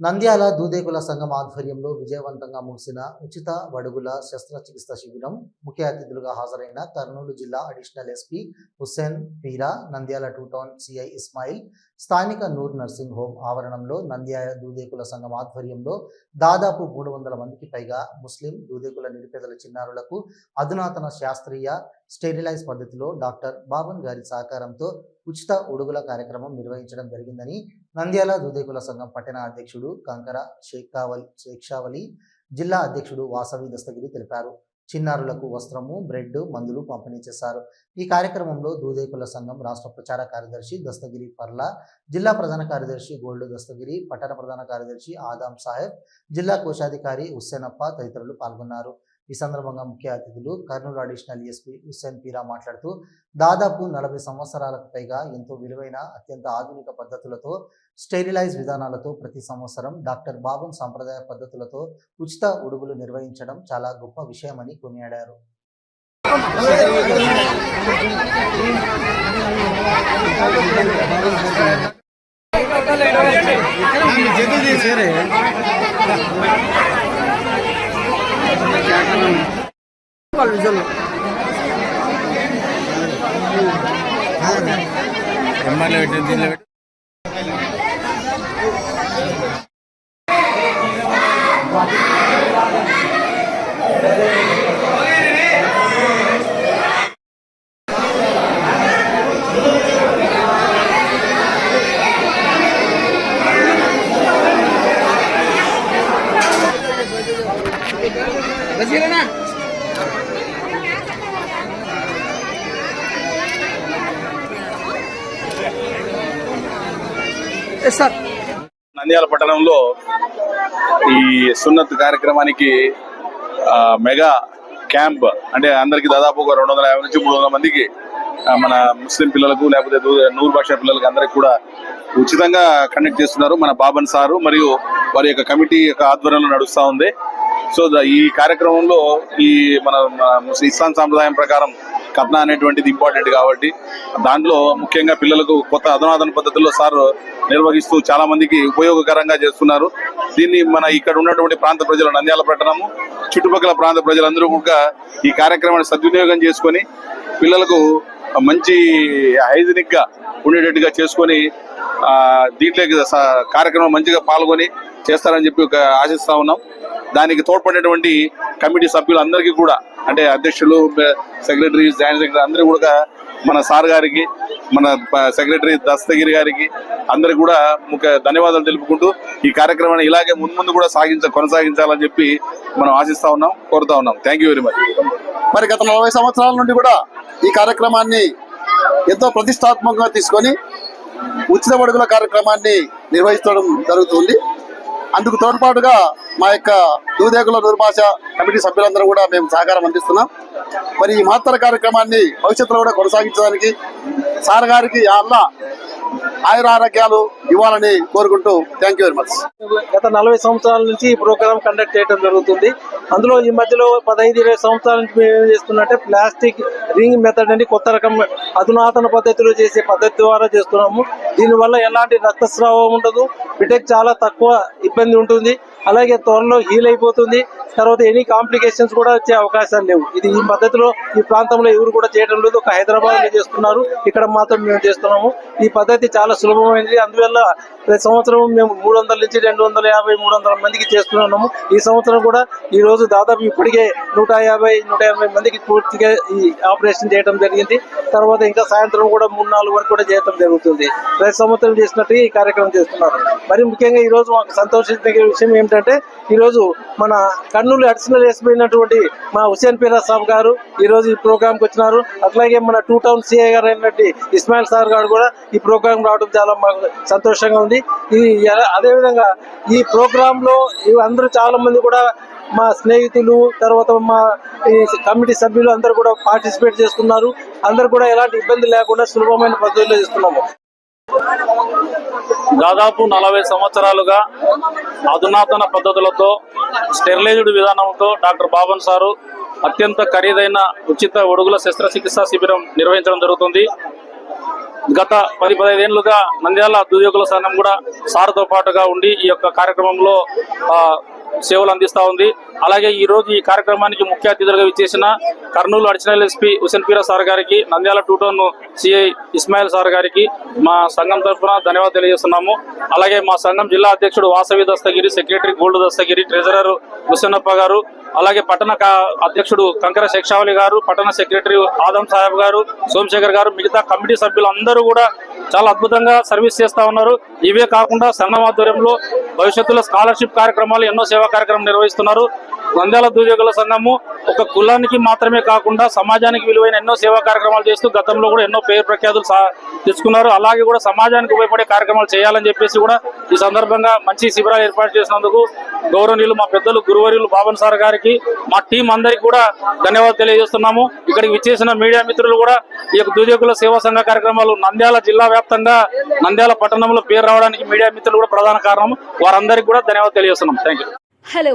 నంద్యాల దూదేకుల సంఘం ఆధ్వర్యంలో విజయవంతంగా ముగిసిన ఉచిత వడుగుల శస్త్రచికిత్స శిబిరం ముఖ్య అతిథులుగా హాజరైన కర్నూలు జిల్లా additional SP Hussain Peera Nandyal two town CI Ismail స్థానిక నూర్ నర్సింగ్ హోమ్ ఆవరణంలో నంద్యాల దూదేకుల సంఘం ఆధ్వర్యంలో దాదాపు మూడు వందల మందికి పైగా ముస్లిం దూదేకుల నిరుపేదల చిన్నారులకు అధునాతన శాస్త్రీయ స్టెరిలైజ్ పద్ధతిలో డాక్టర్ బాబన్ గారి సహకారంతో ఉచిత ఉడుగుల కార్యక్రమం నిర్వహించడం జరిగిందని నంద్యాల దూదేకుల సంఘం పట్టణ అధ్యక్షుడు కంకర షేఖావలి శేక్షావలి జిల్లా అధ్యక్షుడు వాసవి దస్తగిరి తెలిపారు. చిన్నారులకు వస్త్రము బ్రెడ్ మందులు పంపిణీ చేశారు. ఈ కార్యక్రమంలో దూదేకుల సంఘం రాష్ట్ర ప్రచార కార్యదర్శి దస్తగిరి పర్ల జిల్లా ప్రధాన కార్యదర్శి గోల్డ్ దస్తగిరి పట్టణ ప్రధాన కార్యదర్శి ఆదాం సాహెబ్ జిల్లా కోశాధికారి హుస్సేనప్ప తదితరులు పాల్గొన్నారు. ఈ సందర్భంగా ముఖ్య అతిథులు కర్నూలు అడిషనల్ ఎస్పీ హుస్సేన్ పీరా మాట్లాడుతూ దాదాపు నలభై సంవత్సరాలకు పైగా ఎంతో విలువైన అత్యంత ఆధునిక పద్ధతులతో స్టెరిలైజ్ విధానాలతో ప్రతి సంవత్సరం డాక్టర్ బాబం సాంప్రదాయ పద్ధతులతో ఉచిత ఉడుగులు నిర్వహించడం చాలా గొప్ప విషయమని కొనియాడారు. ఎంఆర్లో పెట్టి దీనిలో పెట్టి పరిశీలన నంద్యాల పట్టణంలో ఈ సున్నత్ కార్యక్రమానికి మెగా క్యాంప్ అంటే అందరికి దాదాపు ఒక రెండు వందల యాభై నుంచి మూడు వందల మందికి మన ముస్లిం పిల్లలకు లేకపోతే నూరు భాష పిల్లలకు అందరికి కూడా ఉచితంగా కండక్ట్ చేస్తున్నారు మన బాబన్ సారు మరియు వారి యొక్క కమిటీ యొక్క ఆధ్వర్యంలో నడుస్తూ ఉంది. సో ఈ కార్యక్రమంలో ఈ మన ఇస్లాం సాంప్రదాయం ప్రకారం కథన అనేటువంటిది ఇంపార్టెంట్ కాబట్టి దాంట్లో ముఖ్యంగా పిల్లలకు కొత్త అధునాతన పద్ధతుల్లో సార్ నిర్వహిస్తూ చాలా మందికి ఉపయోగకరంగా చేస్తున్నారు. దీన్ని మన ఇక్కడ ఉన్నటువంటి ప్రాంత ప్రజలు నంద్యాల పట్టణము చుట్టుపక్కల ప్రాంత ప్రజలందరూ కూడా ఈ కార్యక్రమాన్ని సద్వినియోగం చేసుకొని పిల్లలకు మంచి హైజీనిక్గా ఉండేటట్టుగా చేసుకొని దీంట్లో దీంట్లోకి కార్యక్రమం మంచిగా పాల్గొని చేస్తారని చెప్పి ఒక ఆశిస్తా ఉన్నాం. దానికి తోడ్పడినటువంటి కమిటీ సభ్యులందరికీ కూడా అంటే అధ్యక్షులు సెక్రటరీ జాయింట్ సెక్రటరీ అందరూ కూడా మన సార్ గారికి మన సెక్రటరీ దస్తగిరి గారికి అందరికి కూడా ముఖ్య ధన్యవాదాలు తెలుపుకుంటూ ఈ కార్యక్రమాన్ని ఇలాగే ముందు ముందు కూడా సాగించ కొనసాగించాలని చెప్పి మనం ఆశిస్తా ఉన్నాం కోరుతా ఉన్నాం. థ్యాంక్ యూ వెరీ మచ్ మరి గత నలభై సంవత్సరాల నుండి కూడా ఈ కార్యక్రమాన్ని ఎంతో ప్రతిష్టాత్మకంగా తీసుకొని ఉచిత బడుగుల కార్యక్రమాన్ని నిర్వహించడం జరుగుతుంది. అందుకు తోడ్పాటుగా మా యొక్క దూదేకుల దుర్భాష కమిటీ సభ్యులందరూ కూడా మేము సహకారం అందిస్తున్నాం. మరి ఈ మహత్తర కార్యక్రమాన్ని భవిష్యత్తులో కూడా కొనసాగించడానికి సార్ గారికి అల్లా ఆయుర ఆరోగ్యాలు ఇవ్వాలని కోరుకుంటూ థ్యాంక్ యూ వెరీ మచ్ గత నలభై సంవత్సరాల నుంచి ఈ ప్రోగ్రామ్ కండక్ట్ చేయడం జరుగుతుంది. అందులో ఈ మధ్యలో పదహైదు ఇరవై సంవత్సరాల నుంచి మేము ఏం చేస్తున్నట్టే ప్లాస్టిక్ రింగ్ మెథడ్ అని కొత్త రకం అధునాతన పద్ధతిలో చేసే పద్ధతి ద్వారా చేస్తున్నాము. దీనివల్ల ఎలాంటి రక్తస్రావం ఉండదు. బిడ్డకి చాలా తక్కువ ఇబ్బంది ఉంటుంది. అలాగే త్వరలో హీల్ అయిపోతుంది. తర్వాత ఎనీ కాంప్లికేషన్స్ కూడా వచ్చే అవకాశాలు లేవు. ఇది ఈ పద్ధతిలో ఈ ప్రాంతంలో ఎవరు కూడా చేయడం లేదు. ఒక హైదరాబాద్లో చేస్తున్నారు. ఇక్కడ మాత్రం మేము చేస్తున్నాము. ఈ పద్ధతి చాలా సులభమైనది అందువల్ల ప్రతి సంవత్సరం మేము మూడు వందల నుంచి రెండు వందల యాభై మూడు వందల మందికి చేస్తున్నాము. ఈ సంవత్సరం కూడా ఈ రోజు దాదాపు ఇప్పటికే నూట యాభై నూట యాభై మందికి పూర్తిగా ఈ ఆపరేషన్ చేయడం జరిగింది. తర్వాత ఇంకా సాయంత్రం కూడా మూడు నాలుగు వరకు కూడా చేయడం జరుగుతుంది. ప్రతి సంవత్సరం చేసినట్టు ఈ కార్యక్రమం చేస్తున్నారు. మరి ముఖ్యంగా ఈ రోజు మాకు సంతోషించే విషయం ఏమిటంటే ఈరోజు మన కర్నూలు అడిషనల్ వేసిపోయినటువంటి మా హుసేన్ పీరా సాబ్ గారు ఈ రోజు ఈ ప్రోగ్రామ్కి వచ్చినారు. అట్లాగే మన టూ టౌన్ సిఐ గారు అయినటువంటి ఇస్మాయిల్ సార్ గారు కూడా ఈ ప్రోగ్రామ్ రావడం చాలా మాకు సంతోషంగా ఉంది. ఇది అదేవిధంగా ఈ ప్రోగ్రామ్లో అందరూ చాలా మంది కూడా మా స్నేహితులు తర్వాత మా కమిటీ సభ్యులు అందరూ కూడా పార్టిసిపేట్ చేస్తున్నారు. అందరూ కూడా ఎలాంటి ఇబ్బంది లేకుండా సులభమైన పద్ధతిలో చేస్తున్నాము. దాదాపు నలభై సంవత్సరాలుగా అధునాతన పద్ధతులతో స్టెరిలైజ్డ్ విధానంతో డాక్టర్ బాబన్ సారు అత్యంత ఖరీదైన ఉచిత ఒడుగుల శస్త్రచికిత్సా శిబిరం నిర్వహించడం జరుగుతుంది. గత పది పదహైదేళ్ళుగా నంద్యాల దుర్యోగుల సంఘం కూడా సార్తో పాటుగా ఉండి ఈ యొక్క కార్యక్రమంలో సేవలు అందిస్తా ఉంది. అలాగే ఈ రోజు ఈ కార్యక్రమానికి ముఖ్య అతిథులుగా విచ్చేసిన Kurnool additional SP Hussain Peera sir గారికి Nandyal two town CI Ismail sir గారికి మా సంఘం తరఫున ధన్యవాదాలు తెలియజేస్తున్నాము. అలాగే మా సంఘం జిల్లా అధ్యక్షుడు Vasavi Dastagiri secretary gold Dastagiri treasurer Husenappa garu అలాగే పట్టణ కా- అధ్యక్షుడు కంకర శేక్షావళి గారు పట్టణ సెక్రటరీ ఆదం సాహెబ్ గారు సోమశేఖర్ గారు మిగతా కమిటీ సభ్యులు అందరూ కూడా చాలా అద్భుతంగా సర్వీస్ చేస్తా ఉన్నారు. ఇవే కాకుండా సంఘం ఆధ్వర్యంలో భవిష్యత్తులో స్కాలర్షిప్ కార్యక్రమాలు ఎన్నో సేవా కార్యక్రమాలు నిర్వహిస్తున్నారు. నంద్యాల ఉద్యోగుల సంఘము ఒక కులానికి మాత్రమే కాకుండా సమాజానికి విలువైన ఎన్నో సేవా కార్యక్రమాలు చేస్తూ గతంలో కూడా ఎన్నో పేరు ప్రఖ్యాతులు సా- తెచ్చుకున్నారు. అలాగే కూడా సమాజానికి ఉపయోగపడే కార్యక్రమాలు చేయాలని చెప్పేసి కూడా ఈ సందర్భంగా మంచి శిబిరాలు ఏర్పాటు చేసినందుకు గౌరవనీయులు మా పెద్దలు గురువర్యులు బాబన్ సార్ గారికి మా టీం అందరికి కూడా ధన్యవాదాలు తెలియజేస్తున్నాము. ఇక్కడికి విచ్చేసిన మీడియా మిత్రులు కూడా ఈ యొక్క దుర్యోగుల సేవా సంఘ కార్యక్రమాలు నంద్యాల జిల్లా వ్యాప్తంగా నంద్యాల పట్టణంలో పేరు రావడానికి మీడియా మిత్రులు కూడా ప్రధాన కారణం. వారందరికీ కూడా ధన్యవాదాలు తెలియజేస్తున్నాం thank you hello